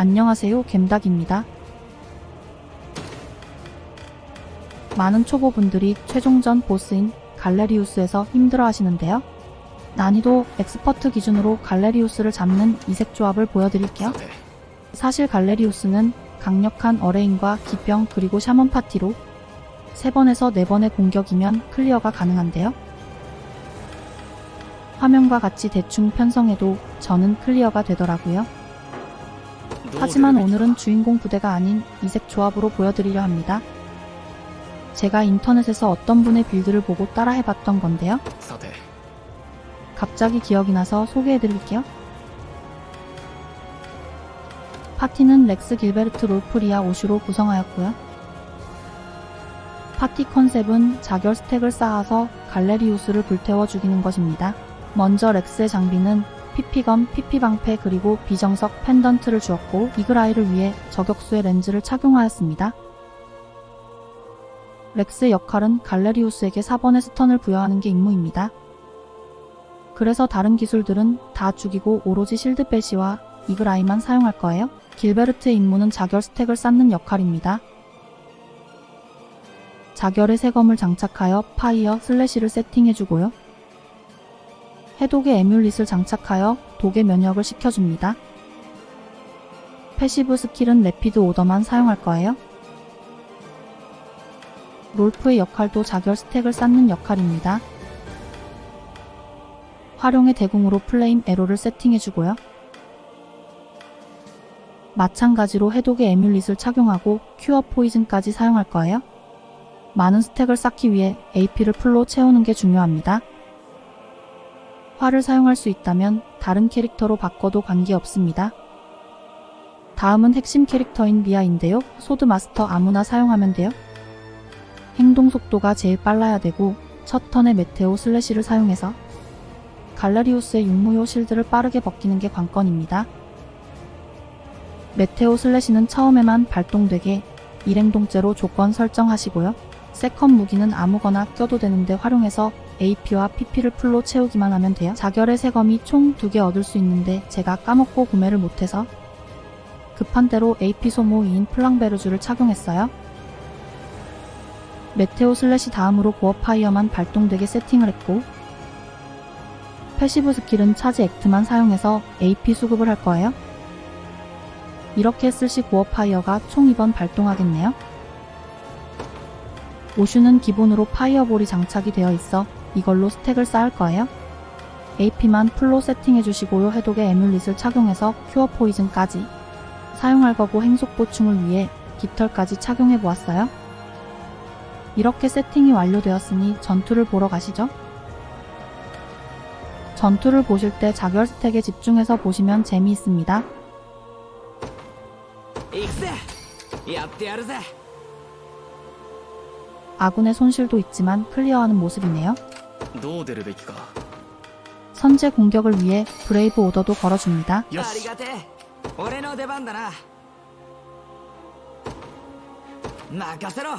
안녕하세요 겜닭입니다. 많은 초보분들이 최종전 보스인 갈레리우스에서 힘들어 하시는데요. 난이도 엑스퍼트 기준으로 갈레리우스를 잡는 이색 조합을 보여드릴게요. さて 사실 갈레리우스는 강력한 어레인과 기병 그리고 샤먼 파티로 3번에서 4번의 공격이면 클리어가 가능한데요. 화면과 같이 대충 편성해도 저는 클리어가 되더라고요. 하지만 네. 오늘은 주인공 부대가 아닌 이색 조합으로 보여드리려 합니다. 제가 인터넷에서 어떤 분의 빌드를 보고 따라해봤던 건데요. 갑자기 기억이 나서 소개해드릴게요. 파티는 렉스 길베르트 롤프리아 오슈로 구성하였고요. 파티 컨셉은 자결 스택을 쌓아서 갈레리우스를 불태워 죽이는 것입니다. 먼저 렉스의 장비는 피피검, 피피방패 그리고 비정석 펜던트를 주었고 이글아이를 위해 저격수의 렌즈를 착용하였습니다. 렉스의 역할은 갈레리우스에게 4번의 스턴을 부여하는 게 임무입니다. 그래서 다른 기술들은 다 죽이고 오로지 실드 배시와 이글아이만 사용할 거예요. 길베르트의 임무는 자결 스택을 쌓는 역할입니다. 자결의 세검을 장착하여 파이어 슬래시를 세팅해주고요. 해독의 에뮬릿을 장착하여 독의 면역을 시켜줍니다. 패시브 스킬은 레피드 오더만 사용할 거예요. 롤프의 역할도 자결 스택을 쌓는 역할입니다. 활용의 대궁으로 플레임 에로를 세팅해주고요. 마찬가지로 해독의 에뮬릿을 착용하고 큐어 포이즌까지 사용할 거예요. 많은 스택을 쌓기 위해 AP를 풀로 채우는 게 중요합니다. 활을 사용할 수 있다면 다른 캐릭터로 바꿔도 관계없습니다. 다음은 핵심 캐릭터인 미아인데요. 소드 마스터 아무나 사용하면 돼요. 행동 속도가 제일 빨라야 되고 첫 턴에 메테오 슬래시를 사용해서 갈라리우스의 육무효 실드를 빠르게 벗기는 게 관건입니다. 메테오 슬래시는 처음에만 발동되게 일행동제로 조건 설정하시고요. 세컨 무기는 아무거나 껴도 되는데 활용해서 AP와 PP를 풀로 채우기만 하면 돼요. 자결의 세검이 총 2개 얻을 수 있는데 제가 까먹고 구매를 못해서 급한 대로 AP 소모 2인 플랑베르주를 착용했어요. 메테오 슬래시 다음으로 고어 파이어만 발동되게 세팅을 했고 패시브 스킬은 차지 액트만 사용해서 AP 수급을 할 거예요. 이렇게 했을 시 고어 파이어가 총 2번 발동하겠네요. 오슈는 기본으로 파이어볼이 장착이 되어 있어 이걸로 스택을 쌓을 거예요? AP만 풀로 세팅해주시고요. 해독의 에뮬릿을 착용해서 큐어 포이즌까지 사용할 거고 행속 보충을 위해 깃털까지 착용해보았어요. 이렇게 세팅이 완료되었으니 전투를 보러 가시죠. 전투를 보실 때 자결 스택에 집중해서 보시면 재미있습니다. 아군의 손실도 있지만 클리어하는 모습이네요. どう出るべきか 선제 공격을 위해 브레이브 오더도 걸어줍니다. よしありがてえ俺の出番だな任せろ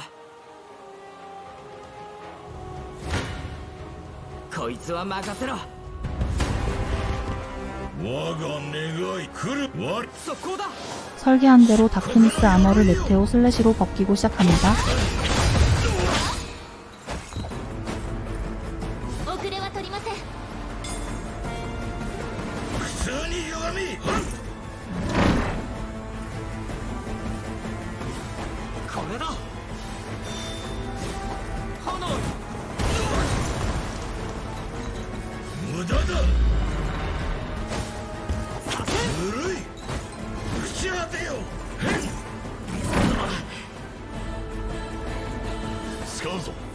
こいつは任せろ我が願い来る我速攻だ 설계한 대로 다크니스 아머를 메테오 슬래시로 벗기고 시작합니다. 使うぞ。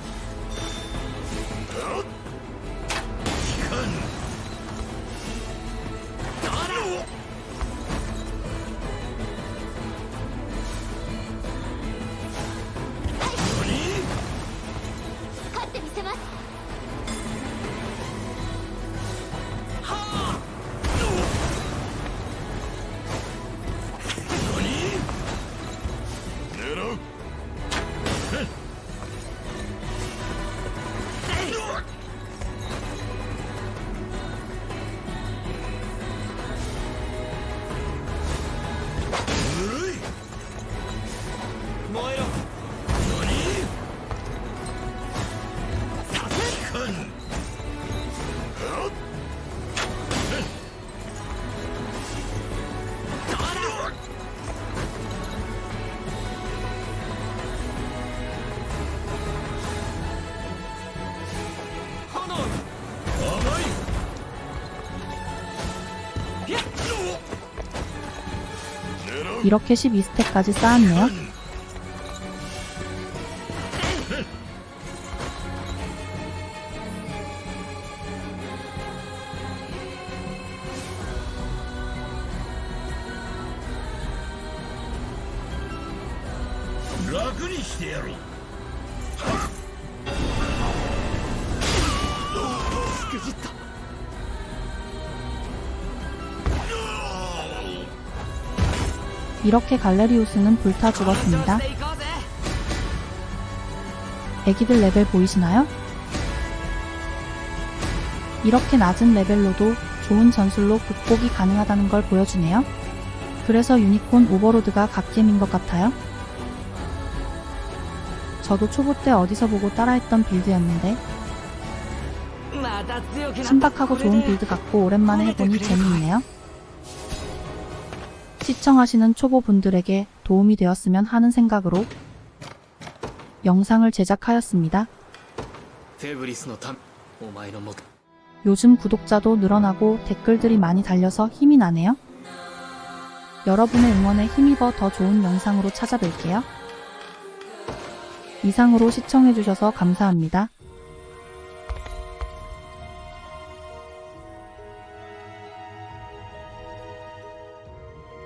Moira! 이렇게 12스택까지 쌓았네요. 라그니 시대로 이렇게 갈레리우스는 불타 죽었습니다. 애기들 레벨 보이시나요? 이렇게 낮은 레벨로도 좋은 전술로 극복이 가능하다는 걸 보여주네요. 그래서 유니콘 오버로드가 갓겜인 것 같아요. 저도 초보 때 어디서 보고 따라했던 빌드였는데 신박하고 좋은 빌드 갖고 오랜만에 해보니 재미있네요. 시청하시는 초보분들에게 도움이 되었으면 하는 생각으로 영상을 제작하였습니다. 요즘 구독자도 늘어나고 댓글들이 많이 달려서 힘이 나네요. 여러분의 응원에 힘입어 더 좋은 영상으로 찾아뵐게요. 이상으로 시청해주셔서 감사합니다.